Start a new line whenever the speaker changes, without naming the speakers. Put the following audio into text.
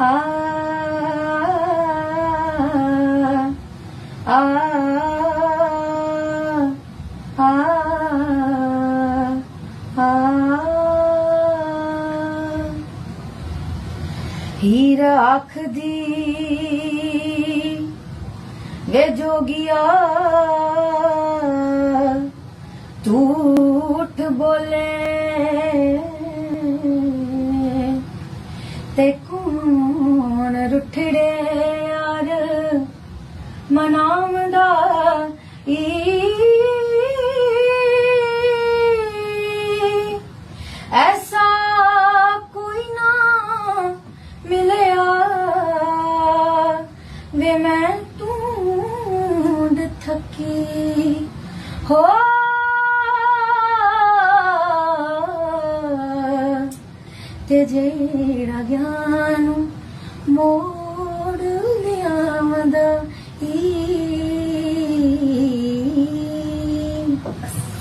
ਆ ਆ ਆ ਹੀਰ ਆਖਦੀ ਵੇ ਜੋਗਿਆ ਝੂਠ ਬੋਲੇ ਤੇ ਮਨ ਰੁੱਠੜੇ ਯਾਰ ਮਨਾਉਂਦਾ ਈ। ਐਸਾ ਕੋਈ ਨਾ ਮਿਲਿਆ ਵੇ ਮੈਂ ਤੂੰ ਥੱਕੀ। ਹੋ ਤੇ ਜਿਹੜਾ ਗਿਆਨ ਨੂੰ ਮੋੜ